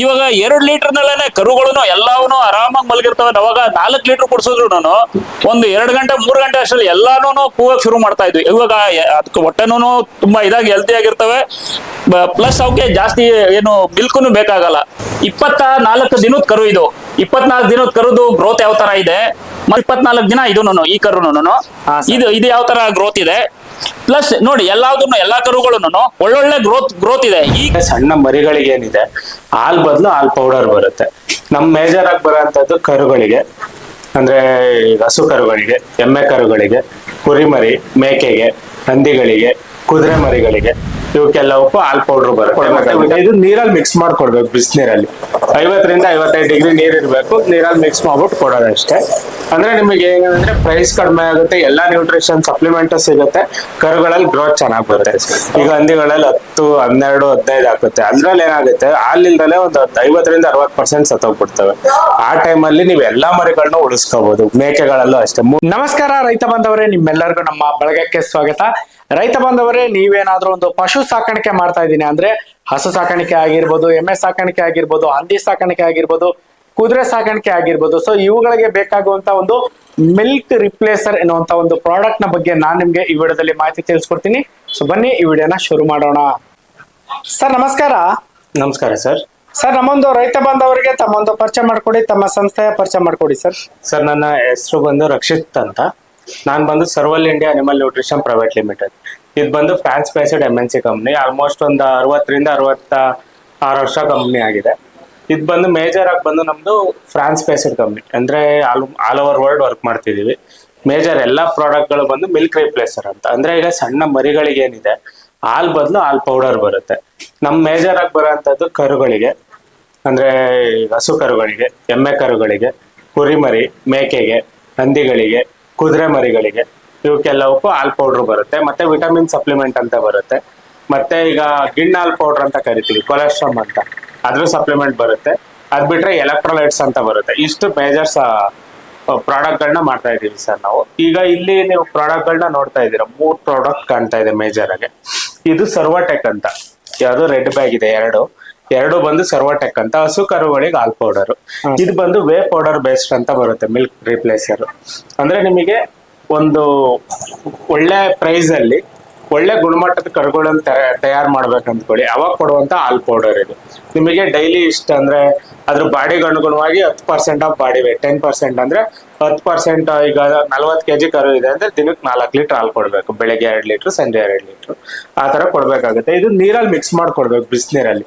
ಇವಾಗ ಎರಡು ಲೀಟರ್ ನಲ್ಲೇನೆ ಕರುಗಳನ್ನು ಎಲ್ಲವನು ಆರಾಮಾಗಿ ಮಲಗಿರ್ತವೆ. ಅವಾಗ ನಾಲ್ಕು ಲೀಟರ್ ಕುಡಿಸಿದ್ರು ಒಂದು ಎರಡು ಗಂಟೆ, ಮೂರು ಗಂಟೆ ಅಷ್ಟರಲ್ಲಿ ಎಲ್ಲಾನು ಕೂಗಕ್ ಶುರು ಮಾಡ್ತಾ ಇದ್ವಿ. ಇವಾಗ ಅದಕ್ಕೆ ಹೊಟ್ಟೆನೂ ತುಂಬಾ ಇದಾಗಿ ಹೆಲ್ತಿ ಆಗಿರ್ತವೆ. ಪ್ಲಸ್ ಅವಕ್ಕೆ ಜಾಸ್ತಿ ಏನು ಮಿಲ್ಕುನು ಬೇಕಾಗಲ್ಲ. ಇಪ್ಪತ್ತ ನಾಲ್ಕು ದಿನದ ಕರು ಇದು. ಇಪ್ಪತ್ನಾಲ್ಕು ದಿನದ ಕರುದು ಗ್ರೋತ್ ಯಾವ ತರ ಇದೆ? ಇಪ್ಪತ್ನಾಲ್ಕು ದಿನ ಇದೂನು ಈ ಕರುನು ಇದು ಇದು ಯಾವ ತರ ಗ್ರೋತ್ ಇದೆ? ಪ್ಲಸ್ ನೋಡಿ ಎಲ್ಲಾದನ್ನು ಎಲ್ಲಾ ಕರುಗಳನ್ನು ಒಳ್ಳೊಳ್ಳೆ ಗ್ರೋತ್ ಗ್ರೋತ್ ಇದೆ. ಈಗ ಸಣ್ಣ ಮರಿಗಳಿಗೆ ಏನಿದೆ ಹಾಲ್ ಬದಲು ಹಾಲ್ ಪೌಡರ್ ಬರುತ್ತೆ. ನಮ್ ಮೇಜರ್ ಆಗಿ ಬರೋಂಥದ್ದು ಕರುಗಳಿಗೆ ಅಂದ್ರೆ ಹಸು ಕರುಗಳಿಗೆ ಎಮ್ಮೆ ಕರುಗಳಿಗೆ ಕುರಿಮರಿ ಮೇಕೆಗೆ ಹಂದಿಗಳಿಗೆ ಕುದುರೆ ಮರಿಗಳಿಗೆ ಇವಕ್ಕೆಲ್ಲವಕ್ಕೂ ಹಾಲ್ ಪೌಡರ್ ಬರುತ್ತೆ. ಇದು ನೀರಲ್ಲಿ ಮಿಕ್ಸ್ ಮಾಡ್ಕೊಡ್ಬೇಕು ಬಿಸಿನೀರಲ್ಲಿ ಐವತ್ತರಿಂದ ಐವತ್ತೈದು ಡಿಗ್ರಿ ನೀರ್ ಇರಬೇಕು. ನೀರಲ್ಲಿ ಮಿಕ್ಸ್ ಮಾಡ್ಬಿಟ್ಟು ಕೊಡೋದಷ್ಟೇ ಅಂದ್ರೆ ನಿಮಗೆ ಏನಂದ್ರೆ ಪ್ರೈಸ್ ಕಡಿಮೆ ಆಗುತ್ತೆ ಎಲ್ಲಾ ನ್ಯೂಟ್ರಿಷನ್ ಸಪ್ಲಿಮೆಂಟ್ ಸಿಗುತ್ತೆ. ಕರುಗಳಲ್ಲಿ ಗ್ರೋತ್ ಚೆನ್ನಾಗಿ ಬರುತ್ತೆ. ಈಗ ಹಂದಿಗಳಲ್ಲಿ ಹತ್ತು ಹನ್ನೆರಡು ಹದಿನೈದು ಆಗುತ್ತೆ ಅದ್ರಲ್ಲಿ ಏನಾಗುತ್ತೆ ಹಾಲಿಲ್ದಲೆ ಒಂದು ಐವತ್ತರಿಂದ ಅರವತ್ತು ಪರ್ಸೆಂಟ್ ಸತ್ತೋಗ್ಬಿಡ್ತವೆ. ಆ ಟೈಮಲ್ಲಿ ನೀವು ಎಲ್ಲಾ ಮರಿಗಳನ್ನ ಉಳಿಸ್ಕೋಬಹುದು ಮೇಕೆಗಳಲ್ಲೂ ಅಷ್ಟೇ. ನಮಸ್ಕಾರ ರೈತ ಬಾಂಧವರೇ ನಿಮ್ಮೆಲ್ಲರಿಗೂ ನಮ್ಮ ಬಳಗಕ್ಕೆ ಸ್ವಾಗತ. ರೈತ ಬಾಂಧವರೇ ನೀವೇನಾದ್ರೂ ಒಂದು ಪಶು ಸಾಕಾಣಿಕೆ ಮಾಡ್ತಾ ಇದ್ದೀನಿ ಅಂದ್ರೆ ಹಸು ಸಾಕಾಣಿಕೆ ಆಗಿರ್ಬೋದು ಎಮ್ಮೆ ಸಾಕಾಣಿಕೆ ಆಗಿರ್ಬೋದು ಹಂದಿ ಸಾಕಾಣಿಕೆ ಆಗಿರ್ಬೋದು ಕುದುರೆ ಸಾಕಾಣಿಕೆ ಆಗಿರ್ಬೋದು. ಸೊ ಇವುಗಳಿಗೆ ಬೇಕಾಗುವಂತ ಒಂದು ಮಿಲ್ಕ್ ರಿಪ್ಲೇಸರ್ ಎನ್ನುವಂತ ಒಂದು ಪ್ರಾಡಕ್ಟ್ನ ಬಗ್ಗೆ ನಾನ್ ನಿಮ್ಗೆ ಈ ವಿಡಿಯೋದಲ್ಲಿ ಮಾಹಿತಿ ತಿಳಿಸ್ಕೊಡ್ತೀನಿ. ಸೊ ಬನ್ನಿ ಈ ವಿಡಿಯೋನ ಶುರು ಮಾಡೋಣ. ಸರ್ ನಮಸ್ಕಾರ. ನಮಸ್ಕಾರ ಸರ್ ಸರ್ ನಮ್ಮೊಂದು ರೈತ ಬಾಂಧವರಿಗೆ ತಮ್ಮೊಂದು ಪರಿಚಯ ಮಾಡ್ಕೊಡಿ ತಮ್ಮ ಸಂಸ್ಥೆಯ ಪರಿಚಯ ಮಾಡ್ಕೊಡಿ ಸರ್ ಸರ್ ನನ್ನ ಹೆಸರು ಬಂದು ರಕ್ಷಿತ್ ಅಂತ. ನಾನು ಬಂದು ಸರ್ವಲ್ India animal nutrition private limited ಇದು ಬಂದು France based M N C company almost ಒಂದು ಅರವತ್ತರಿಂದ ಅರವತ್ತ ಆರು ವರ್ಷ ಕಂಪ್ನಿ ಆಗಿದೆ. ಇದು ಬಂದು ಮೇಜರ್ ಆಗಿ ಬಂದು ನಮ್ದು ಫ್ರಾನ್ಸ್ ಬೇಸ್ಡ್ ಕಂಪ್ನಿ ಅಂದ್ರೆ all all over world work ಮಾಡ್ತಿದೀವಿ. ಮೇಜರ್ ಎಲ್ಲ ಪ್ರಾಡಕ್ಟ್ಗಳು ಬಂದು ಮಿಲ್ಕ್ ರಿಪ್ಲೇಸರ್ ಅಂತ. ಅಂದ್ರೆ ಈಗ ಸಣ್ಣ ಮರಿಗಳಿಗೆ ಏನಿದೆ ಹಾಲ್ ಬದಲು ಹಾಲ್ ಪೌಡರ್ ಬರುತ್ತೆ. ನಮ್ ಮೇಜರ್ ಆಗಿ ಬರೋಂಥದ್ದು ಕರುಗಳಿಗೆ, ಅಂದ್ರೆ ಹಸು ಕರುಗಳಿಗೆ, ಎಮ್ಮೆ ಕರುಗಳಿಗೆ, ಕುರಿಮರಿ, ಮೇಕೆಗೆ, ಹಂದಿಗಳಿಗೆ ಕುದುರೆ ಮರಿಗಳಿಗೆ. ಇವಕ್ಕೆಲ್ಲವಕ್ಕೂ ಹಾಲ್ ಪೌಡರ್ ಬರುತ್ತೆ. ಮತ್ತೆ ವಿಟಮಿನ್ ಸಪ್ಲಿಮೆಂಟ್ ಅಂತ ಬರುತ್ತೆ. ಮತ್ತೆ ಈಗ ಗಿಣ್ಣ ಹಾಲ್ ಪೌಡರ್ ಅಂತ ಕರಿತೀವಿ, ಕೊಲೆಸ್ಟ್ರಾಮ್ ಅಂತ. ಅದ್ರ ಸಪ್ಲಿಮೆಂಟ್ ಬರುತ್ತೆ. ಅದ್ ಬಿಟ್ರೆ ಎಲೆಕ್ಟ್ರೋಲೈಟ್ಸ್ ಅಂತ ಬರುತ್ತೆ. ಇಷ್ಟು ಮೇಜರ್ಸ್ ಪ್ರಾಡಕ್ಟ್ಗಳನ್ನ ಮಾಡ್ತಾ ಇದ್ದೀವಿ ಸರ್ ನಾವು. ಈಗ ಇಲ್ಲಿ ನೀವು ಪ್ರಾಡಕ್ಟ್ಗಳನ್ನ ನೋಡ್ತಾ ಇದ್ದೀರಾ. ಮೂರ್ ಪ್ರಾಡಕ್ಟ್ ಕಾಣ್ತಾ ಇದೆ ಮೇಜರ್ ಆಗಿ ಇದು ಸರ್ವಟೆಕ್ ಅಂತ. ಯಾವುದು ರೆಡ್ ಬ್ಯಾಗ್ ಇದೆ ಎರಡು. ಎರಡು ಬಂದು ಸರ್ವಟೆಕ್ ಅಂತ ಹಸು ಕರುಗಳಿಗೆ ಹಾಲ್ ಪೌಡರ್ ಇದು ಬಂದು ವೇ ಪೌಡರ್ ಬೇಸ್ಡ್ ಅಂತ ಬರುತ್ತೆ ಮಿಲ್ಕ್ ರಿಪ್ಲೇಸರ್ ಅಂದ್ರೆ ನಿಮಗೆ ಒಂದು ಒಳ್ಳೆ ಪ್ರೈಸ್ ಅಲ್ಲಿ ಒಳ್ಳೆ ಗುಣಮಟ್ಟದ ಕರುಗಳನ್ನ ತಯಾರು ಮಾಡ್ಬೇಕು ಅಂದ್ಕೊಳ್ಳಿ. ಅವಾಗ ಕೊಡುವಂತ ಹಾಲ್ ಪೌಡರ್ ಇದು. ನಿಮಗೆ ಡೈಲಿ ಇಷ್ಟ ಅಂದ್ರೆ ಅದ್ರ ಬಾಡಿಗೆ ಅನುಗುಣವಾಗಿ ಹತ್ತು percent of body weight ten percent ಅಂದ್ರೆ ಹತ್ತು ಪರ್ಸೆಂಟ್ ಈಗ ನಲ್ವತ್ತು ಕೆಜಿ ಕರು ಇದೆ ಅಂದ್ರೆ ದಿನಕ್ಕೆ ನಾಲ್ಕು ಲೀಟರ್ ಹಾಲು ಕೊಡ್ಬೇಕು. ಬೆಳಗ್ಗೆ ಎರಡು ಲೀಟರ್ ಸಂಜೆ ಎರಡು ಲೀಟರ್ ಆ ತರ ಕೊಡ್ಬೇಕಾಗುತ್ತೆ. ಇದು ನೀರಲ್ಲಿ ಮಿಕ್ಸ್ ಮಾಡ್ಕೊಡ್ಬೇಕು ಬಿಸಿನೀರಲ್ಲಿ.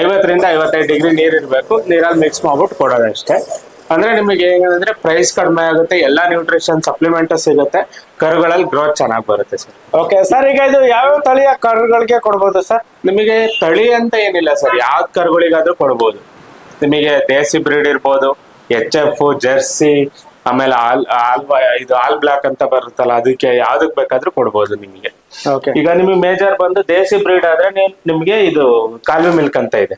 ಐವತ್ತರಿಂದ ಐವತ್ತೈದು ಡಿಗ್ರಿ ನೀರ್ ಇರಬೇಕು. ನೀರಲ್ಲಿ ಮಿಕ್ಸ್ ಮಾಡ್ಬಿಟ್ಟು ಕೊಡೋದಷ್ಟೇ ಅಂದ್ರೆ ನಿಮಗೆ ಏನಂದ್ರೆ ಪ್ರೈಸ್ ಕಡಿಮೆ ಆಗುತ್ತೆ ಎಲ್ಲಾ ನ್ಯೂಟ್ರಿಷನ್ ಸಪ್ಲಿಮೆಂಟ್ ಸಿಗುತ್ತೆ ಕರುಗಳಲ್ಲಿ ಗ್ರೋತ್ ಚೆನ್ನಾಗಿ ಬರುತ್ತೆ ಸರ್ ಓಕೆ ಸರ್ ಈಗ ಇದು ಯಾವ ತಳಿಯ ಕರುಗಳಿಗೆ ಕೊಡ್ಬೋದು ಸರ್ ನಿಮಗೆ ತಳಿ ಅಂತ ಏನಿಲ್ಲ ಸರ್ ಯಾವ್ದು ಕರುಗಳಿಗಾದ್ರೂ ಕೊಡ್ಬೋದು. ನಿಮಗೆ ದೇಸಿ ಬ್ರೀಡ್ ಇರ್ಬೋದು ಎಚ್ ಎಫ್ ಜರ್ಸಿ ಆಮೇಲೆ ಆಲ್ ಆಲ್ ಇದು ಆಲ್ ಬ್ಲಾಕ್ ಅಂತ ಬರುತ್ತಲ್ಲ ಅದಕ್ಕೆ ಯಾವ್ದಕ್ ಬೇಕಾದ್ರೂ ಕೊಡ್ಬೋದು ನಿಮಗೆ. ಓಕೆ ಈಗ ನಿಮಗೆ ಮೇಜರ್ ಬಂದು ದೇಸಿ ಬ್ರೀಡ್ ಆದ್ರೆ ನೀವ್- ನಿಮ್ಗೆ ಇದು ಕಾಲ್ವಿ ಮಿಲ್ಕ್ ಅಂತ ಇದೆ.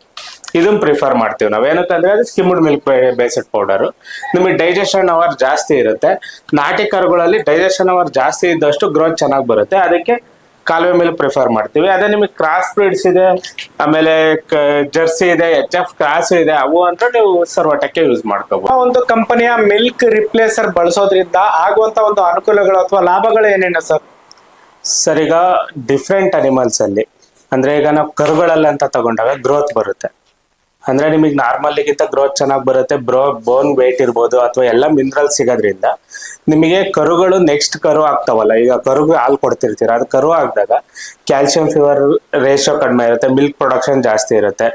ಇದನ್ನ ಪ್ರಿಫರ್ ಮಾಡ್ತೀವಿ ನಾವ್. ಏನಕ್ಕಂದ್ರೆ ಅದು ಸ್ಕಿಮ್ಡ್ ಮಿಲ್ಕ್ ಬೇಸ್ಡ್ ಪೌಡರ್ ನಿಮಗೆ ಡೈಜೆಷನ್ ಅವರ್ ಜಾಸ್ತಿ ಇರುತ್ತೆ. ನಾಟಿ ಕರುಗಳಲ್ಲಿ ಡೈಜೆಷನ್ ಅವರ್ ಜಾಸ್ತಿ ಇದ್ದಷ್ಟು ಗ್ರೋತ್ ಚೆನ್ನಾಗಿ ಬರುತ್ತೆ. ಅದಕ್ಕೆ ಕಾಲುವೆ ಮೇಲೆ ಪ್ರಿಫರ್ ಮಾಡ್ತೀವಿ. ಅದೇ ನಿಮಗೆ ಕ್ರಾಸ್ ಬ್ರೀಡ್ಸ್ ಇದೆ ಆಮೇಲೆ ಜರ್ಸಿ ಇದೆ ಎಚ್ ಎಫ್ ಕ್ರಾಸ್ ಇದೆ ಅವು ಅಂತ ನೀವು ಸರ್ವಟಕ್ಕೆ ಯೂಸ್ ಮಾಡ್ಕೋಬಹುದು ಒಂದು ಕಂಪನಿಯ ಮಿಲ್ಕ್ ರಿಪ್ಲೇಸರ್ ಬಳಸೋದ್ರಿಂದ ಆಗುವಂತ ಒಂದು ಅನುಕೂಲಗಳು ಅಥವಾ ಲಾಭಗಳು ಏನೇನು ಸರ್? ಸರ್ ಈಗ ಡಿಫ್ರೆಂಟ್ ಅನಿಮಲ್ಸ್ ಅಲ್ಲಿ ಅಂದ್ರೆ ಈಗ ನಾವು ಕರುಗಳಲ್ಲಿ ಅಂತ ತಗೊಂಡಾಗ ಗ್ರೋತ್ ಬರುತ್ತೆ. ಅಂದ್ರೆ ನಿಮಗೆ ನಾರ್ಮಲ್ಗಿಂತ ಗ್ರೋತ್ ಚೆನ್ನಾಗಿ ಬರುತ್ತೆ. ಬ್ರೋ ಬೋನ್ ವೇಟ್ ಇರ್ಬೋದು ಅಥವಾ ಎಲ್ಲ ಮಿನರಲ್ ಸಿಗೋದ್ರಿಂದ ನಿಮಗೆ ಕರುಗಳು ನೆಕ್ಸ್ಟ್ ಕರು ಆಗ್ತಾವಲ್ಲ. ಈಗ ಕರುಗೆ ಹಾಲು ಕೊಡ್ತಿರ್ತೀರ. ಅದು ಕರು ಆಗಿದಾಗ ಕ್ಯಾಲ್ಸಿಯಂ ಫಿವರ್ ರೇಷಿಯೋ ಕಡಿಮೆ ಇರುತ್ತೆ. ಮಿಲ್ಕ್ ಪ್ರೊಡಕ್ಷನ್ ಜಾಸ್ತಿ ಇರುತ್ತೆ.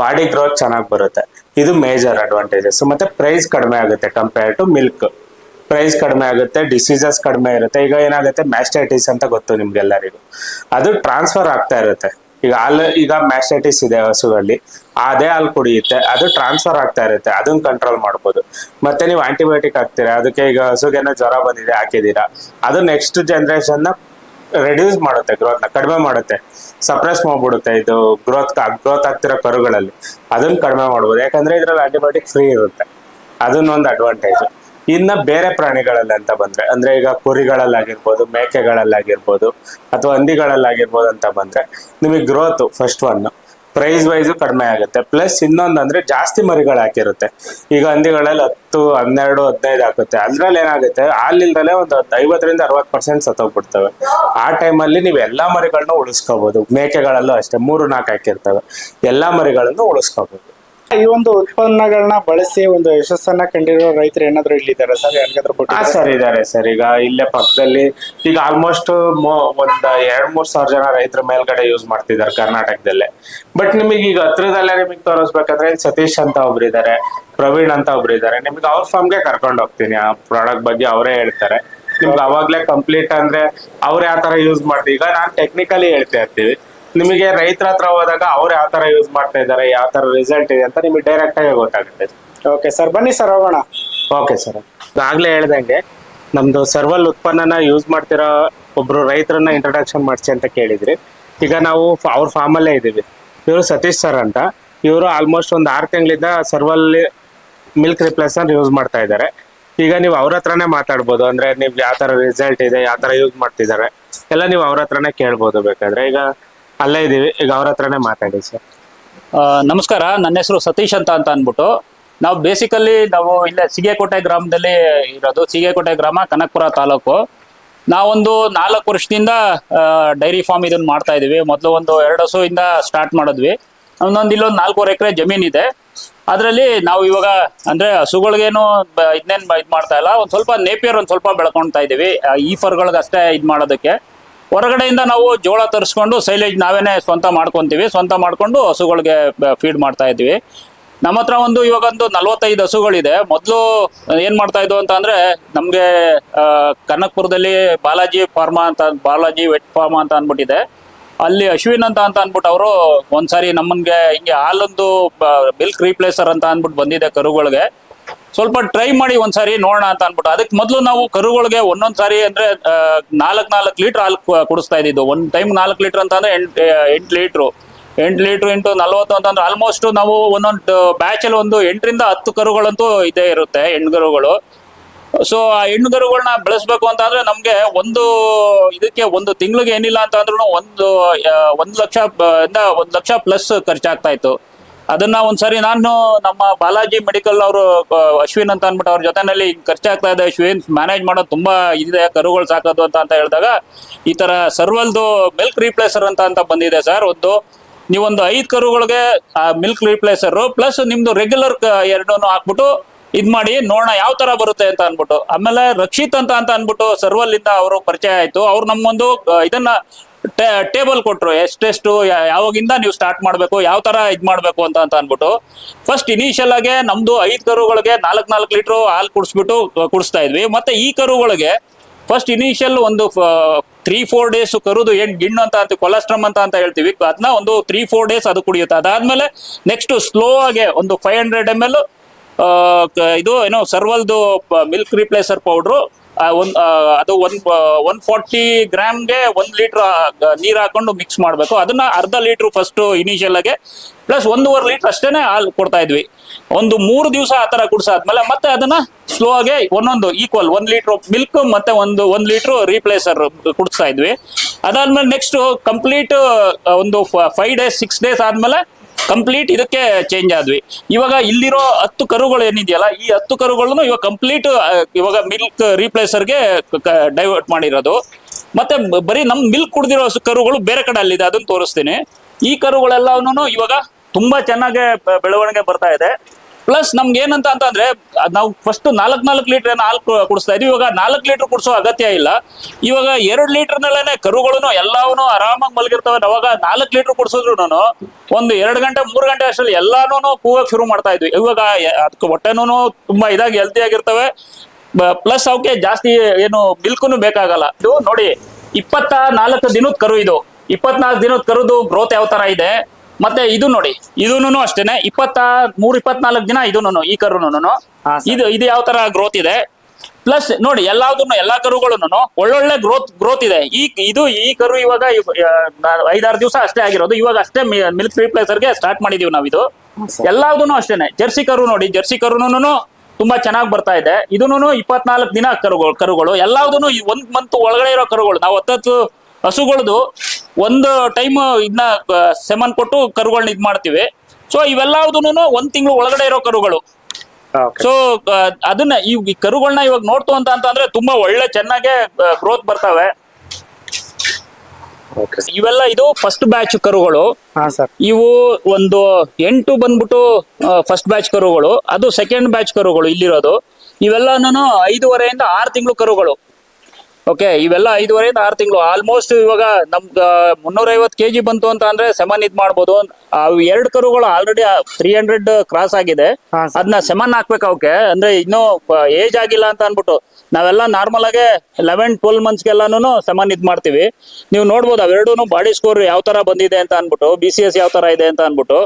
ಬಾಡಿ ಗ್ರೋತ್ ಚೆನ್ನಾಗಿ ಬರುತ್ತೆ. ಇದು ಮೇಜರ್ ಅಡ್ವಾಂಟೇಜಸ್ ಮತ್ತೆ ಪ್ರೈಸ್ ಕಡಿಮೆ ಆಗುತ್ತೆ ಕಂಪೇರ್ ಟು ಮಿಲ್ಕ್ ಪ್ರೈಸ್ ಕಡಿಮೆ ಆಗುತ್ತೆ ಡಿಸೀಸಸ್ ಕಡಿಮೆ ಇರುತ್ತೆ. ಈಗ ಏನಾಗುತ್ತೆ? ಮ್ಯಾಸ್ಟೈಟಿಸ್ ಅಂತ ಗೊತ್ತು ನಿಮ್ಗೆಲ್ಲರಿಗೂ. ಅದು ಟ್ರಾನ್ಸ್ಫರ್ ಆಗ್ತಾ ಇರುತ್ತೆ. ಈಗ ಹಾಲು ಈಗ ಮ್ಯಾಸ್ಟೈಟಿಸ್ ಇದೆ ಹಸುಗಳಲ್ಲಿ ಅದೇ ಹಾಲು ಕುಡಿಯುತ್ತೆ. ಅದು ಟ್ರಾನ್ಸ್ಫರ್ ಆಗ್ತಾ ಇರುತ್ತೆ. ಅದನ್ನ ಕಂಟ್ರೋಲ್ ಮಾಡ್ಬೋದು. ಮತ್ತೆ ನೀವು ಆಂಟಿಬಯೋಟಿಕ್ ಹಾಕ್ತೀರಾ? ಅದಕ್ಕೆ ಈಗ ಹಸುಗೇನೋ ಜ್ವರ ಬಂದಿದೆ, ಹಾಕಿದ್ದೀರಾ? ಅದು ನೆಕ್ಸ್ಟ್ ಜನರೇಷನ್ ರೆಡ್ಯೂಸ್ ಮಾಡುತ್ತೆ ಗ್ರೋತ್ನ ಕಡಿಮೆ ಮಾಡುತ್ತೆ. ಸಪ್ರೆಸ್ ಮಾಡ್ಬಿಡುತ್ತೆ ಇದು ಗ್ರೋತ್ ಗ್ರೋತ್ ಆಗ್ತಿರೋ ಕರುಗಳಲ್ಲಿ. ಅದನ್ನ ಕಡಿಮೆ ಮಾಡ್ಬೋದು. ಯಾಕಂದ್ರೆ ಇದ್ರಲ್ಲಿ ಆಂಟಿಬಯೋಟಿಕ್ ಫ್ರೀ ಇರುತ್ತೆ. ಅದನ್ನೊಂದು ಅಡ್ವಾಂಟೇಜ್ ಇನ್ನ ಬೇರೆ ಪ್ರಾಣಿಗಳಲ್ಲಿ ಅಂತ ಬಂದ್ರೆ, ಅಂದ್ರೆ ಈಗ ಕುರಿಗಳಲ್ಲಾಗಿರ್ಬೋದು, ಮೇಕೆಗಳಲ್ಲಾಗಿರ್ಬೋದು, ಅಥವಾ ಹಂದಿಗಳಲ್ಲಾಗಿರ್ಬೋದು ಅಂತ ಬಂದ್ರೆ, ನಿಮಗೆ growth first one price wise ಕಡಿಮೆ ಆಗುತ್ತೆ. ಪ್ಲಸ್ ಇನ್ನೊಂದು ಅಂದ್ರೆ ಜಾಸ್ತಿ ಮರಿಗಳು ಹಾಕಿರುತ್ತೆ. ಈಗ ಹಂದಿಗಳಲ್ಲಿ ಹತ್ತು, ಹನ್ನೆರಡು, ಹದಿನೈದು ಹಾಕುತ್ತೆ. ಅದ್ರಲ್ಲಿ ಏನಾಗುತ್ತೆ? ಹಾಲಿಲ್ದಲೇ ಒಂದು ಐವತ್ತರಿಂದ ಅರವತ್ತು ಪರ್ಸೆಂಟ್ ಸತ್ತೋಗ್ಬಿಡ್ತವೆ. ಆ ಟೈಮಲ್ಲಿ ನೀವು ಎಲ್ಲಾ ಮರಿಗಳನ್ನ ಉಳಿಸ್ಕೋಬಹುದು ಮೇಕೆಗಳಲ್ಲೂ ಅಷ್ಟೇ, ಮೂರು, ನಾಲ್ಕು ಹಾಕಿರ್ತವೆ. ಎಲ್ಲಾ ಮರಿಗಳನ್ನು ಉಳಿಸ್ಕೋಬಹುದು ಈ ಒಂದು ಉತ್ಪನ್ನಗಳನ್ನ ಬಳಸಿ ಒಂದು ಯಶಸ್ಸನ್ನ ಕಂಡಿರೋ ರೈತರು ಏನಾದ್ರು ಇಲ್ಲಿದ್ದಾರೆ ಸರ್? ಯಾರಿಗಾದ್ರೂ ಹಾ, ಸರ್ ಇದಾರೆ ಸರ್. ಈಗ ಇಲ್ಲೇ ಪಕ್ಕದಲ್ಲಿ, ಈಗ ಆಲ್ಮೋಸ್ಟ್ ಒಂದ್ ಎರಡ್ ಮೂರ್ ಸಾವಿರ ಜನ ರೈತರ ಮೇಲ್ಗಡೆ ಯೂಸ್ ಮಾಡ್ತಿದ್ದಾರೆ ಕರ್ನಾಟಕದಲ್ಲೇ. ಬಟ್ ನಿಮಗೆ ಈಗ ಹತ್ರದಲ್ಲೇ ನಿಮಗೆ ತೋರಿಸ್ಬೇಕಂದ್ರೆ ಸತೀಶ್ ಅಂತ ಒಬ್ರು ಇದಾರೆ, ಪ್ರವೀಣ್ ಅಂತ ಒಬ್ರು ಇದಾರೆ. ನಿಮ್ಗೆ ಅವ್ರ ಫಾರ್ಮ್ಗೆ ಕರ್ಕೊಂಡು ಹೋಗ್ತೀನಿ. ಆ ಪ್ರಾಡಕ್ಟ್ ಬಗ್ಗೆ ಅವರೇ ಹೇಳ್ತಾರೆ. ನಿಮ್ಗೆ ಅವಾಗ್ಲೇ ಕಂಪ್ಲೀಟ್ ಅಂದ್ರೆ ಅವ್ರು ಯಾವ ತರ ಯೂಸ್ ಮಾಡ್ತೀವಿ. ಈಗ ನಾನ್ ಟೆಕ್ನಿಕಲಿ ಹೇಳ್ತಾ ಇರ್ತೀವಿ. ನಿಮಗೆ ರೈತರ ಹತ್ರ ಹೋದಾಗ ಅವ್ರು ಯಾವ ತರ ಯೂಸ್ ಮಾಡ್ತಾ ಇದ್ದಾರೆ ಯಾವ ತರ ರಿಸಲ್ಟ್ ಇದೆ ಅಂತ ನಿಮಗೆ ಡೈರೆಕ್ಟ್ ಆಗಿ ಗೊತ್ತಾಗುತ್ತೆ. ಓಕೆ ಸರ್ ಬನ್ನಿ ಸರ್ ಹೋಗೋಣ. ಓಕೆ ಸರ್ ಆಗ್ಲೇ ಹೇಳ್ದಂಗೆ ನಮ್ದು ಸರ್ವಲ್ ಉತ್ಪನ್ನನ ಯೂಸ್ ಮಾಡ್ತಿರೋ ಒಬ್ರು ರೈತರನ್ನ ಇಂಟ್ರೊಡಕ್ಷನ್ ಮಾಡಿಸಿ ಅಂತ ಕೇಳಿದ್ರಿ. ಈಗ ನಾವು ಅವ್ರ ಫಾರ್ಮಲ್ಲೇ ಇದ್ದೀವಿ. ಇವರು ಸತೀಶ್ ಸರ್ ಅಂತ. ಇವರು ಆಲ್ಮೋಸ್ಟ್ ಒಂದು ಆರು ತಿಂಗಳಿಂದ ಸರ್ವಲ್ ಮಿಲ್ಕ್ ರಿಪ್ಲೇಸರ್ ಯೂಸ್ ಮಾಡ್ತಾ ಇದ್ದಾರೆ. ಈಗ ನೀವು ಅವ್ರ ಹತ್ರನೇ ಮಾತಾಡ್ಬೋದು ಅಂದ್ರೆ ನೀವು ಯಾವ ತರ ರಿಸಲ್ಟ್ ಇದೆ ಯಾವ ತರ ಯೂಸ್ ಮಾಡ್ತಿದ್ದಾರೆ. ಎಲ್ಲ ನೀವು ಅವ್ರ ಹತ್ರನೇ ಕೇಳ್ಬೋದು ಬೇಕಾದ್ರೆ. ಈಗ ಅಲ್ಲೇ ಇದ್ದೀವಿ ಈಗ ಅವ್ರ ಹತ್ರನೇ ಮಾತಾಡಿ ಸರ್. ನಮಸ್ಕಾರ. ನನ್ನ ಹೆಸರು ಸತೀಶ್ ಅಂತ ಅಂತ ಅಂದ್ಬಿಟ್ಟು ನಾವು ಬೇಸಿಕಲಿ ನಾವು ಇಲ್ಲೇ ಸಿಗೇಕೋಟೆ ಗ್ರಾಮದಲ್ಲಿ ಇರೋದು. ಸಿಗೇಕೋಟೆ ಗ್ರಾಮ ಕನಕಪುರ ತಾಲೂಕು. ನಾವೊಂದು ನಾಲ್ಕು ವರ್ಷದಿಂದ ಡೈರಿ ಫಾರ್ಮ್ ಇದನ್ನ ಮಾಡ್ತಾ ಇದೀವಿ. ಮೊದಲು ಒಂದು ಎರಡು ಹಸುವಿಂದ ಸ್ಟಾರ್ಟ್ ಮಾಡಿದ್ವಿ. ಒಂದೊಂದು ಇಲ್ಲೊಂದು ನಾಲ್ಕೂವರೆ ಎಕರೆ ಜಮೀನಿದೆ ಅದರಲ್ಲಿ ನಾವು ಇವಾಗ ಅಂದ್ರೆ ಹಸುಗಳಿಗೇನು ಇದನ್ನೇನು ಇದು ಮಾಡ್ತಾ ಇಲ್ಲ. ಒಂದು ಸ್ವಲ್ಪ ನೇಪಿಯರ್ ಒಂದು ಸ್ವಲ್ಪ ಬೆಳ್ಕೊಳ್ತಾ ಇದೀವಿ. ಆ, ಈ ಫರ್ಗಳಿಗೆ ಅಷ್ಟೇ ಇದು ಮಾಡೋದಕ್ಕೆ. ಹೊರಗಡೆಯಿಂದ ನಾವು ಜೋಳ ತರಿಸ್ಕೊಂಡು ಸೈಲೇಜ್ ನಾವೇ ಸ್ವಂತ ಮಾಡ್ಕೊತೀವಿ. ಸ್ವಂತ ಮಾಡ್ಕೊಂಡು ಹಸುಗಳಿಗೆ ಫೀಡ್ ಮಾಡ್ತಾ ಇದ್ವಿ. ನಮ್ಮ ಹತ್ರ ಒಂದು ಇವಾಗ ಒಂದು ನಲ್ವತ್ತೈದು ಹಸುಗಳಿದೆ. ಮೊದಲು ಏನು ಮಾಡ್ತಾ ಇದ್ವು ಅಂತ ಅಂದರೆ ನಮಗೆ ಕನಕ್ಪುರದಲ್ಲಿ ಬಾಲಾಜಿ ಫಾರ್ಮಾ ಅಂತ, ಬಾಲಾಜಿ ವೆಟ್ ಫಾರ್ಮಾ ಅಂತ ಅಂದ್ಬಿಟ್ಟಿದೆ. ಅಲ್ಲಿ ಅಶ್ವಿನ್ ಅಂತ ಅಂತ ಅಂದ್ಬಿಟ್ಟು ಅವರು ಒಂದ್ಸಾರಿ ನಮ್ಮನ್ಗೆ ಹಿಂಗೆ ಹಾಲೊಂದು ಮಿಲ್ಕ್ ರೀಪ್ಲೇಸರ್ ಅಂತ ಅಂದ್ಬಿಟ್ಟು ಬಂದಿದೆ ಕರುಗಳಿಗೆ. ಸ್ವಲ್ಪ ಟ್ರೈ ಮಾಡಿ ಒಂದ್ಸಾರಿ ನೋಡೋಣ ಅಂತ ಅನ್ಬಿಟ್ಟು ಅದಕ್ಕೆ ಮೊದಲು ನಾವು ಕರುಗಳಿಗೆ ಒಂದೊಂದ್ ಸಾರಿ ಅಂದ್ರೆ ನಾಲ್ಕು ನಾಲ್ಕು ಲೀಟರ್ ಹಾಲು ಕುಡಿಸ್ತಾ ಇದ್ದಿದ್ದು. ಒಂದ್ ಟೈಮ್ ನಾಲ್ಕು ಲೀಟರ್ ಅಂತ ಅಂದ್ರೆ ಎಂಟ್ ಎಂಟು ಲೀಟ್ರು. ಎಂಟು ಲೀಟ್ರ್ ಇಂಟು ನಲ್ವತ್ತು ಅಂತಂದ್ರೆ ಆಲ್ಮೋಸ್ಟ್ ನಾವು ಒಂದೊಂದು ಬ್ಯಾಚ್ ಅಲ್ಲಿ ಒಂದು ಎಂಟರಿಂದ ಹತ್ತು ಕರುಗಳಂತೂ ಇದೇ ಇರುತ್ತೆ, ಹೆಣ್ಣು ಕರುಗಳು. ಸೊ ಆ ಹೆಣ್ಣು ಬೆಳೆಸ್ಬೇಕು ಅಂತ ಅಂದ್ರೆ ನಮ್ಗೆ ಒಂದು ಇದಕ್ಕೆ ಒಂದು ತಿಂಗಳಿಗೆ ಏನಿಲ್ಲ ಅಂತ ಅಂದ್ರೂ ಒಂದು ಒಂದ್ ಲಕ್ಷ ಒಂದ್ ಲಕ್ಷ ಪ್ಲಸ್ ಖರ್ಚಾಗ್ತಾ ಇತ್ತು. ಅದನ್ನ ಒಂದ್ಸರಿ ನಾನು ನಮ್ಮ ಬಾಲಾಜಿ ಮೆಡಿಕಲ್ ಅವರು ಅಶ್ವಿನ್ ಅಂತ ಅಂದ್ಬಿಟ್ಟು ಅವ್ರ ಜೊತೆನಲ್ಲಿ ಖರ್ಚು ಆಗ್ತಾ ಇದೆ, ಅಶ್ವಿನ್ ಮ್ಯಾನೇಜ್ ಮಾಡೋದು ತುಂಬಾ ಇದೆ, ಕರುಗಳು ಸಾಕೋದು ಅಂತ ಅಂತ ಹೇಳಿದಾಗ ಈ ತರ ಸರ್ವಲ್ದು ಮಿಲ್ಕ್ ರೀಪ್ಲೇಸರ್ ಅಂತ ಅಂತ ಬಂದಿದೆ ಸರ್ ಒಂದು. ನೀವೊಂದು ಐದು ಕರುಗಳಿಗೆ, ಆ ಮಿಲ್ಕ್ ರೀಪ್ಲೇಸರ್ ಪ್ಲಸ್ ನಿಮ್ದು ರೆಗ್ಯುಲರ್ ಎರಡನ್ನೂ ಹಾಕ್ಬಿಟ್ಟು ಇದ್ ಮಾಡಿ ನೋಡೋಣ ಯಾವ ತರ ಬರುತ್ತೆ ಅಂತ ಅನ್ಬಿಟ್ಟು ಆಮೇಲೆ ರಕ್ಷಿತ್ ಅಂತ ಅಂತ ಅನ್ಬಿಟ್ಟು ಸರ್ವಲ್ ಇಂದ ಅವರು ಪರಿಚಯ ಆಯ್ತು. ಅವ್ರು ನಮ್ಮೊಂದು ಇದನ್ನ ಟೇಬಲ್ ಕೊಟ್ರು ಎಷ್ಟೆಷ್ಟು ಯಾವಾಗಿಂದ ನೀವು ಸ್ಟಾರ್ಟ್ ಮಾಡಬೇಕು, ಯಾವ ತರ ಇದು ಮಾಡಬೇಕು ಅಂತ ಅಂತ ಅನ್ಬಿಟ್ಟು ಫಸ್ಟ್ ಇನಿಷಿಯಲ್ ಆಗಿ ನಮ್ದು ಐದು ಕರುಗಳಿಗೆ ನಾಲ್ಕ್ ನಾಲ್ಕು ಲೀಟರ್ ಹಾಲು ಕುಡಿಸ್ಬಿಟ್ಟು ಕುಡಿಸ್ತಾ ಇದ್ವಿ. ಮತ್ತೆ ಈ ಕರುಗಳಿಗೆ ಫಸ್ಟ್ ಇನಿಷಿಯಲ್ ಒಂದು ತ್ರೀ ಫೋರ್ ಡೇಸ್ ಕರುದು ಏನ್ ಗಿಣ್ಣು ಅಂತ ಅಂತ, ಕೊಲೆಸ್ಟ್ರಮ್ ಅಂತ ಅಂತ ಹೇಳ್ತೀವಿ. ಅದನ್ನ ಒಂದು ತ್ರೀ ಫೋರ್ ಡೇಸ್ ಅದು ಕುಡಿಯುತ್ತೆ. ಅದಾದ್ಮೇಲೆ ನೆಕ್ಸ್ಟ್ ಸ್ಲೋ ಆಗಿ ಒಂದು ಫೈವ್ ಹಂಡ್ರೆಡ್ ಎಂ ಎಲ್ ಇದು ಏನೋ ಸರ್ವಲ್ದು ಮಿಲ್ಕ್ ರಿಪ್ಲೇಸರ್ ಪೌಡ್ರು ಒಂದ್ ಅದು ಒನ್ ಒನ್ ಫಾರ್ಟಿ ಗ್ರಾಮ್ಗೆ ಒಂದ್ ಲೀಟರ್ ನೀರ್ ಹಾಕೊಂಡು ಮಿಕ್ಸ್ ಮಾಡಬೇಕು. ಅದನ್ನ ಅರ್ಧ ಲೀಟರ್ ಫಸ್ಟ್ ಇನಿಷಿಯಲ್ ಆಗಿ ಪ್ಲಸ್ ಒಂದೂವರೆ ಲೀಟರ್ ಅಷ್ಟೇನೆ ಹಾಲು ಕೊಡ್ತಾ ಇದ್ವಿ. ಒಂದು ಮೂರು ದಿವಸ ಆ ತರ ಕುಡ್ಸಾದ್ಮೇಲೆ ಮತ್ತೆ ಅದನ್ನ ಸ್ಲೋ ಆಗಿ ಒಂದೊಂದು ಈಕ್ವಲ್ ಒಂದ್ ಲೀಟರ್ ಮಿಲ್ಕ್ ಮತ್ತೆ ಒಂದು, ಒಂದ್ ಲೀಟರ್ ರೀಪ್ಲೇಸರ್ ಕುಡಿಸ್ತಾ ಇದ್ವಿ. ಅದಾದ್ಮೇಲೆ ನೆಕ್ಸ್ಟ್ ಕಂಪ್ಲೀಟ್ ಒಂದು ಫೈವ್ ಡೇಸ್ ಸಿಕ್ಸ್ ಡೇಸ್ ಆದ್ಮೇಲೆ ಕಂಪ್ಲೀಟ್ ಇದಕ್ಕೆ ಚೇಂಜ್ ಆದ್ವಿ. ಇವಾಗ ಇಲ್ಲಿರೋ ಹತ್ತು ಕರುಗಳು ಏನಿದೆಯಲ್ಲ, ಈ ಹತ್ತು ಕರುಗಳನ್ನು ಇವಾಗ ಕಂಪ್ಲೀಟ್ ಇವಾಗ ಮಿಲ್ಕ್ ರೀಪ್ಲೇಸರ್ಗೆ ಡೈವರ್ಟ್ ಮಾಡಿರೋದು. ಮತ್ತೆ ಬರೀ ನಮ್ ಮಿಲ್ಕ್ ಕುಡ್ದಿರೋ ಕರುಗಳು ಬೇರೆ ಕಡೆ ಅಲ್ಲಿದೆ ಅದನ್ನ ತೋರಿಸ್ತೀನಿ. ಈ ಕರುಗಳೆಲ್ಲವೂ ಇವಾಗ ತುಂಬಾ ಚೆನ್ನಾಗಿ ಬೆಳವಣಿಗೆ ಬರ್ತಾ ಇದೆ. ಪ್ಲಸ್ ನಮ್ಗೆ ಏನಂತ ಅಂತಂದ್ರೆ ನಾವು ಫಸ್ಟ್ ನಾಲ್ಕು ನಾಲ್ಕು ಲೀಟರ್ ಏನೋ ಹಾಲು ಕುಡಿಸ್ತಾ ಇದ್ವಿ. ಇವಾಗ ನಾಲ್ಕು ಲೀಟರ್ ಕುಡಿಸೋ ಅಗತ್ಯ ಇಲ್ಲ. ಇವಾಗ ಎರಡು ಲೀಟರ್ನಲ್ಲೇನೆ ಕರುಗಳು ಎಲ್ಲಾನು ಆರಾಮಾಗಿ ಮಲಗಿರ್ತವೆ. ಅವಾಗ ನಾಲ್ಕು ಲೀಟರ್ ಕುಡಿಸಿದ್ರು ಒಂದು ಎರಡು ಗಂಟೆ, ಮೂರು ಗಂಟೆ ಅಷ್ಟರಲ್ಲಿ ಎಲ್ಲಾನು ಕೂಗಕ್ ಶುರು ಮಾಡ್ತಾ ಇದ್ವಿ. ಇವಾಗ ಅದಕ್ಕೆ ಹೊಟ್ಟೆನೂ ತುಂಬಾ ಇದಾಗಿ ಹೆಲ್ತಿ ಆಗಿರ್ತವೆ. ಪ್ಲಸ್ ಅವಕ್ಕೆ ಜಾಸ್ತಿ ಏನು ಮಿಲ್ಕುನು ಬೇಕಾಗಲ್ಲ. ಇದು ನೋಡಿ, ಇಪ್ಪತ್ತ ನಾಲ್ಕು ದಿನದ ಕರು ಇದು. ಇಪ್ಪತ್ನಾಲ್ಕು ದಿನದ ಕರುದು ಗ್ರೋತ್ ಯಾವ ತರ ಇದೆ? ಮತ್ತೆ ಇದು ನೋಡಿ ಇದೂನು ಅಷ್ಟೇನೆ ಇಪ್ಪತ್ತ ಮೂರ್ ಇಪ್ಪತ್ನಾಲ್ಕು ದಿನ ಇದೂನು ಈ ಕರುನು ಇದು ಇದು ಯಾವ ತರ ಗ್ರೋತ್ ಇದೆ? ಪ್ಲಸ್ ನೋಡಿ ಎಲ್ಲಾದನ್ನು ಎಲ್ಲಾ ಕರುಗಳನ್ನು ಒಳ್ಳೊಳ್ಳೆ ಗ್ರೋತ್ ಗ್ರೋತ್ ಇದೆ. ಈ ಇದು ಈ ಕರು ಇವಾಗ ಐದಾರು ದಿವಸ ಅಷ್ಟೇ ಆಗಿರೋದು. ಇವಾಗ ಅಷ್ಟೇ ಮಿಲ್ಕ್ ರಿಪ್ಲೇಸರ್ಗೆ ಸ್ಟಾರ್ಟ್ ಮಾಡಿದೀವಿ ನಾವಿದು ಇದು. ಎಲ್ಲಾದನ್ನು ಅಷ್ಟೇನೆ. ಜರ್ಸಿ ಕರು ನೋಡಿ ಜರ್ಸಿ ಕರುನು ತುಂಬಾ ಚೆನ್ನಾಗಿ ಬರ್ತಾ ಇದೆ. ಇದೂನು ಇಪ್ಪತ್ನಾಲ್ಕು ದಿನ ಕರುಗಳು ಕರುಗಳು. ಎಲ್ಲಾದನ್ನು ಒಂದ್ ಮಂತ್ ಒಳಗಡೆ ಇರೋ ಕರುಗಳು. ನಾವು ಹತ್ತತ್ತು ಹಸುಗಳದು ಒಂದು ಟೈಮ್ ಇದನ್ನ ಸೆಮನ್ ಕೊಟ್ಟು ಕರುಗಳನ್ನ ಇದ್ ಮಾಡ್ತೀವಿ. ಸೊ ಇವೆಲ್ಲದೂ ಒಂದ್ ತಿಂಗಳು ಒಳಗಡೆ ಇರೋ ಕರುಗಳು. ಸೊ ಅದನ್ನ ಈ ಈ ಕರುಗಳನ್ನ ಇವಾಗ ನೋಡ್ತು ಅಂತ ಅಂತಂದ್ರೆ ತುಂಬಾ ಒಳ್ಳೆ ಚೆನ್ನಾಗೆ ಗ್ರೋತ್ ಬರ್ತವೆ. ಇವೆಲ್ಲ ಇದು ಫಸ್ಟ್ ಬ್ಯಾಚ್ ಕರುಗಳು. ಇವು ಒಂದು ಎಂಟು ಬಂದ್ಬಿಟ್ಟು ಫಸ್ಟ್ ಬ್ಯಾಚ್ ಕರುಗಳು. ಅದು ಸೆಕೆಂಡ್ ಬ್ಯಾಚ್ ಕರುಗಳು ಇಲ್ಲಿರೋದು. ಇವೆಲ್ಲನೂ ಐದೂವರೆಯಿಂದ ಆರು ತಿಂಗಳು ಕರುಗಳು. ಓಕೆ ಇವೆಲ್ಲ ಐದುವರೆಯಿಂದ ಆರು ತಿಂಗಳು. ಆಲ್ಮೋಸ್ಟ್ ಇವಾಗ ನಮ್ಗ ಮುನ್ನೂರೈವತ್ತು ಕೆ ಜಿ ಬಂತು ಅಂತ ಅಂದ್ರೆ ಸೆಮನ್ ಇದ್ ಮಾಡ್ಬೋದು. ಅವು ಎರಡು ಕರುಗಳು ಆಲ್ರೆಡಿ ತ್ರೀ ಹಂಡ್ರೆಡ್ ಕ್ರಾಸ್ ಆಗಿದೆ. ಅದನ್ನ ಸೆಮನ್ ಹಾಕ್ಬೇಕು ಅವಕ್ಕೆ ಅಂದ್ರೆ ಇನ್ನೂ ಏಜ್ ಆಗಿಲ್ಲ ಅಂತ ಅನ್ಬಿಟ್ಟು ನಾವೆಲ್ಲ ನಾರ್ಮಲ್ ಆಗಿ ಲೆವೆನ್ ಟ್ವೆಲ್ ಮಂತ್ಸ್ಗೆಲ್ಲಾನು ಸೆಮನ್ ಇದ್ ಮಾಡ್ತೀವಿ. ನೀವು ನೋಡ್ಬೋದು ಅವೆರಡೂ ಬಾಡಿ ಸ್ಕೋರ್ ಯಾವ ತರ ಬಂದಿದೆ ಅಂತ ಅನ್ಬಿಟ್ಟು ಬಿ ಸಿ ಎಸ್ ಯಾವ ತರ ಇದೆ ಅಂತ ಅನ್ಬಿಟ್ಟು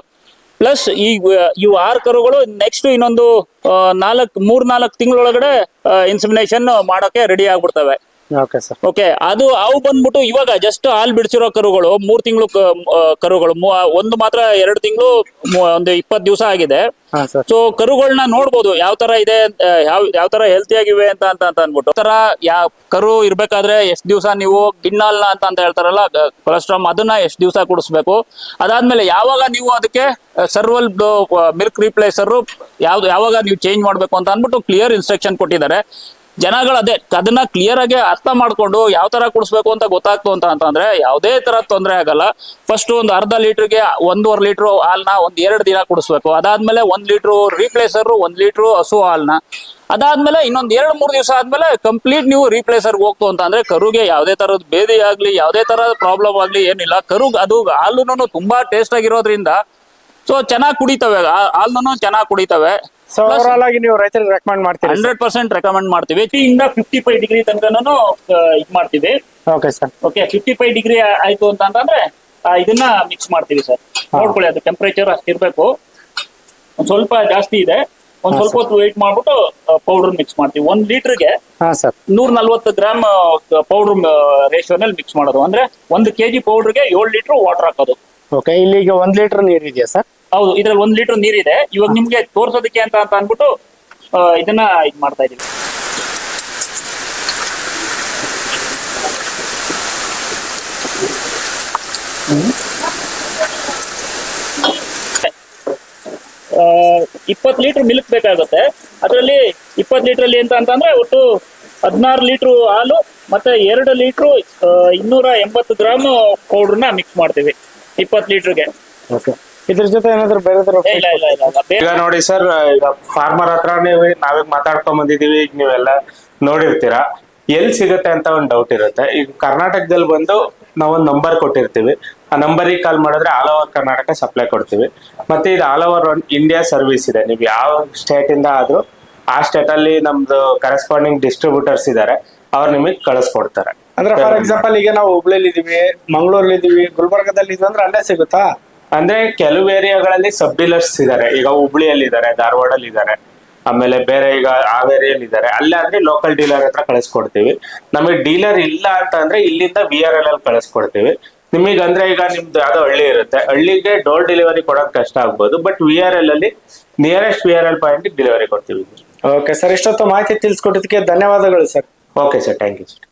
ಪ್ಲಸ್ ಈ ಇವು ಆರು ಕರುಗಳು ನೆಕ್ಸ್ಟ್ ಇನ್ನೊಂದು ನಾಲ್ಕು ಮೂರ್ ನಾಲ್ಕು ತಿಂಗಳೊಳಗಡೆ ಇನ್ಸಿಮಿನೇಷನ್ ಮಾಡೋಕೆ ರೆಡಿ ಆಗ್ಬಿಡ್ತವೆ. ಓಕೆ ಸರ್ ಓಕೆ ಅದು ಅವು ಬಂದ್ಬಿಟ್ಟು ಇವಾಗ ಜಸ್ಟ್ ಹಾಲ್ ಬಿಡಿಸಿರೋ ಕರುಗಳು ಮೂರ್ ತಿಂಗಳು ಕರುಗಳು ಮೂ- ಒಂದು ಮಾತ್ರ ಎರಡು ತಿಂಗಳು ಒಂದು ಇಪ್ಪತ್ತು ದಿವಸ ಆಗಿದೆ. ಹಾ ಸರ್ ಸೊ ಕರುಗಳನ್ನ ನೋಡ್ಬೋದು ಯಾವ ತರ ಇದೆ ಆ, ಯಾವ ಯಾವ ತರ ಹೆಲ್ತಿ ಆಗಿವೆ ಅಂತ ಅಂತ ಅಂತ ಅನ್ಬಿಟ್ಟು ತರ ಯಾವ ಕರು ಇರ್ಬೇಕಾದ್ರೆ ಎಷ್ಟ್ ದಿವಸ ನೀವು ಗಿಣ್ಣಾಲ್ನ ಅಂತ ಅಂತ ಹೇಳ್ತಾರಲ್ಲ ಕೊಲೆಸ್ಟ್ರಾಮ್ ಅದನ್ನ ಎಷ್ಟ್ ದಿವಸ ಕುಡಿಸ್ಬೇಕು. ಅದಾದ್ಮೇಲೆ ಯಾವಾಗ ನೀವು ಅದಕ್ಕೆ ಸರ್ವಲ್ ಮಿಲ್ಕ್ ರಿಪ್ಲೇಸರ್ ಯಾವ್ದು ಯಾವಾಗ ನೀವು ಚೇಂಜ್ ಮಾಡ್ಬೇಕು ಅಂತ ಅನ್ಬಿಟ್ಟು ಕ್ಲಿಯರ್ ಇನ್ಸ್ಟ್ರಕ್ಷನ್ ಕೊಟ್ಟಿದ್ದಾರೆ. ಜನಗಳು ಅದೇ, ಅದನ್ನ ಕ್ಲಿಯರ್ ಆಗಿ ಅರ್ಥ ಮಾಡ್ಕೊಂಡು ಯಾವ ತರ ಕುಡಿಸ್ಬೇಕು ಅಂತ ಗೊತ್ತಾಗ್ತು ಅಂತ ಅಂತಂದ್ರೆ ಯಾವುದೇ ತರ ತೊಂದರೆ ಆಗಲ್ಲ. ಫಸ್ಟ್ ಒಂದು ಅರ್ಧ ಲೀಟರ್ಗೆ ಒಂದೂವರೆ ಲೀಟರ್ ಹಾಲ್ನ ಒಂದ್ ಎರಡು ದಿನ ಕುಡಿಸ್ಬೇಕು. ಅದಾದ್ಮೇಲೆ ಒಂದ್ ಲೀಟರ್ ರೀಪ್ಲೇಸರ್ ಒಂದ್ ಲೀಟರ್ ಹಸು ಹಾಲ್ನ. ಅದಾದ್ಮೇಲೆ ಇನ್ನೊಂದ್ ಎರಡು, ಮೂರು ದಿವಸ ಆದ್ಮೇಲೆ ಕಂಪ್ಲೀಟ್ ನೀವು ರೀಪ್ಲೇಸರ್ ಹೋಗ್ತು ಅಂತ ಅಂದ್ರೆ ಕರುಗೆ ಯಾವ್ದೇ ತರದ ಬೇದಿ ಆಗ್ಲಿ, ಯಾವ್ದೇ ತರದ ಪ್ರಾಬ್ಲಮ್ ಆಗ್ಲಿ ಏನಿಲ್ಲ. ಕರುಗ್ ಅದು ಹಾಲುನು ತುಂಬಾ ಟೇಸ್ಟ್ ಆಗಿರೋದ್ರಿಂದ ಸೊ ಚೆನ್ನಾಗಿ ಕುಡಿತವೆ. ಹಾಲ್ನು ಚೆನ್ನಾಗಿ ಕುಡಿತವೆ. ಸೊ ಓವರ್ ಆಗಿ ನೀವು ರೈತರಿಗೆ ರೆಕಮೆಂಡ್ ಮಾಡ್ತೀರಿ ಹಂಡ್ರೆಡ್ ಪರ್ಸೆಂಟ್ ರೆಕಮೆಂಡ್ ಮಾಡ್ತೀವಿ. ಇಂದ ಫಿಫ್ಟಿ ಫೈವ್ ಡಿಗ್ರಿ ತನಕನೂ ಇದು ಮಾಡ್ತೀವಿ. Okay sir okay fifty five degree ಆಯ್ತು ಅಂತ ಅಂತಂದ್ರೆ ಇದನ್ನ ಮಿಕ್ಸ್ ಮಾಡ್ತೀವಿ ಸರ್ ನೋಡ್ಕೊಳ್ಳಿ ಅದು ಟೆಂಪರೇಚರ್ ಅಷ್ಟಿರ್ಬೇಕು ಒಂದ್ ಸ್ವಲ್ಪ ಜಾಸ್ತಿ ಇದೆ. ಒಂದ್ ಸ್ವಲ್ಪ ಹೊತ್ತು ವೇಟ್ ಮಾಡ್ಬಿಟ್ಟು ಪೌಡರ್ ಮಿಕ್ಸ್ ಮಾಡ್ತೀವಿ. ಒಂದ್ ಲೀಟರ್ಗೆ ನೂರ ನಲ್ವತ್ತು ಗ್ರಾಮ್ ಪೌಡರ್ ರೇಷಿಯೋನಲ್ಲಿ ಮಿಕ್ಸ್ ಮಾಡೋದು. ಅಂದ್ರೆ ಒಂದು ಕೆಜಿ ಪೌಡರ್ಗೆ ಏಳು ಲೀಟರ್ ವಾಟರ್ ಹಾಕೋದು. ಓಕೆ ಇಲ್ಲಿಗೆ ಒಂದ್ ಲೀಟರ್ ನೀರ್ ಇದೆಯಾ ಸರ್ ಹೌದು ಇದ್ರಲ್ಲಿ ಒಂದ್ ಲೀಟರ್ ನೀರಿದೆ. ಇವಾಗ ನಿಮ್ಗೆ ತೋರ್ಸೋದಕ್ಕೆ ಅಂತ ಅಂತ ಅನ್ಬಿಟ್ಟು ಆ, ಇದನ್ನ ಇದ್ ಮಾಡ್ತಾ ಇದೀವಿ. ಇಪ್ಪತ್ತು ಲೀಟರ್ ಮಿಲ್ಕ್ ಬೇಕಾಗುತ್ತೆ. ಅದರಲ್ಲಿ ಇಪ್ಪತ್ತು ಲೀಟರ್ ಅಲ್ಲಿ ಅಂತ ಅಂತಂದ್ರೆ ಒಟ್ಟು ಹದಿನಾರು ಲೀಟರ್ ಹಾಲು ಮತ್ತೆ ಎರಡು ಲೀಟರ್ ಇನ್ನೂರ ಎಂಬತ್ತು ಗ್ರಾಮ್ ಪೌಡರ್ನ ಮಿಕ್ಸ್ ಮಾಡ್ತೀವಿ ಇಪ್ಪತ್ತು ಲೀಟರ್ಗೆ. ಓಕೆ. ಇದ್ರ ಜೊತೆ ಏನಾದ್ರು ಬೇರೆ ಇಲ್ಲ ಇಲ್ಲ ಇಲ್ಲ. ಇಲ್ಲ ಬೇರೆ ಈಗ ನೋಡಿ ಸರ್ ಈಗ ಫಾರ್ಮರ್ ಹತ್ರನೇ ನಾವೇ ಮಾತಾಡ್ಕೊಂಡ್ ಬಂದಿದೀವಿ ಈಗ ನೀವೆಲ್ಲ ನೋಡಿರ್ತೀರಾ. ಎಲ್ಲಿ ಸಿಗುತ್ತೆ ಅಂತ ಒಂದು ಡೌಟ್ ಇರುತ್ತೆ. ಈಗ ಕರ್ನಾಟಕದಲ್ಲಿ ಬಂದು ನಾವೊಂದು ನಂಬರ್ ಕೊಟ್ಟಿರ್ತೀವಿ. ಆ ನಂಬರಿಗೆ ಕಾಲ್ ಮಾಡಿದ್ರೆ ಆಲ್ ಓವರ್ ಕರ್ನಾಟಕ ಸಪ್ಲೈ ಕೊಡ್ತೀವಿ. ಮತ್ತೆ ಇದು ಆಲ್ ಓವರ್ ಇಂಡಿಯಾ ಸರ್ವಿಸ್ ಇದೆ. ನೀವು ಯಾವ ಸ್ಟೇಟ್ ಇಂದ ಆದ್ರೂ ಆ ಸ್ಟೇಟ್ ಅಲ್ಲಿ ನಮ್ದು ಕರೆಸ್ಪಾಂಡಿಂಗ್ ಡಿಸ್ಟ್ರಿಬ್ಯೂಟರ್ಸ್ ಇದಾರೆ. ಅವ್ರು ನಿಮಗೆ ಕಳಿಸ್ಕೊಡ್ತಾರೆ. ಅಂದ್ರೆ ಫಾರ್ ಎಕ್ಸಾಂಪಲ್ ಈಗ ನಾವು ಹುಬ್ಳಿಲಿ ಇದೀವಿ ಮಂಗಳೂರಲ್ಲಿ ಇದೀವಿ ಗುಲ್ಬರ್ಗದಲ್ಲಿ ಇದೀವಿ ಅಂದ್ರೆ ಅಲ್ಲೇ ಸಿಗುತ್ತಾ? ಅಂದ್ರೆ ಕೆಲವು ಏರಿಯಾಗಳಲ್ಲಿ ಸಬ್ ಡೀಲರ್ಸ್ ಇದಾರೆ ಈಗ ಹುಬ್ಳಿಯಲ್ಲಿ ಇದಾರೆ ಧಾರವಾಡಲ್ಲಿ ಇದಾರೆ ಆಮೇಲೆ ಬೇರೆ ಈಗ ಹಾವೇರಿಯಲ್ಲಿ ಇದಾರೆ ಅಲ್ಲೇ ಅಂದ್ರೆ ಲೋಕಲ್ ಡೀಲರ್ ಹತ್ರ ಕಳಿಸ್ಕೊಡ್ತೀವಿ. ನಮಗೆ ಡೀಲರ್ ಇಲ್ಲ ಅಂತ ಅಂದ್ರೆ ಇಲ್ಲಿಂದ ವಿ ಆರ್ ಎಲ್ ಅಲ್ಲಿ ಕಳಿಸ್ಕೊಡ್ತೀವಿ. ನಿಮಗೆ ಅಂದ್ರೆ ಈಗ ನಿಮ್ದು ಯಾವ್ದೋ ಹಳ್ಳಿ ಇರುತ್ತೆ. ಹಳ್ಳಿಗೆ ಡೋರ್ ಡೆಲಿವರಿ ಕೊಡೋದು ಕಷ್ಟ ಆಗ್ಬೋದು ಬಟ್ ವಿ ಆರ್ ಎಲ್ ಅಲ್ಲಿ nearest V R L point delivery ಕೊಡ್ತೀವಿ. ಓಕೆ ಸರ್ ಇಷ್ಟೊತ್ತು ಮಾಹಿತಿ ತಿಳಿಸ್ಕೊಟ್ಟಿದ್ದಕ್ಕೆ ಧನ್ಯವಾದಗಳು sir okay sir thank you sir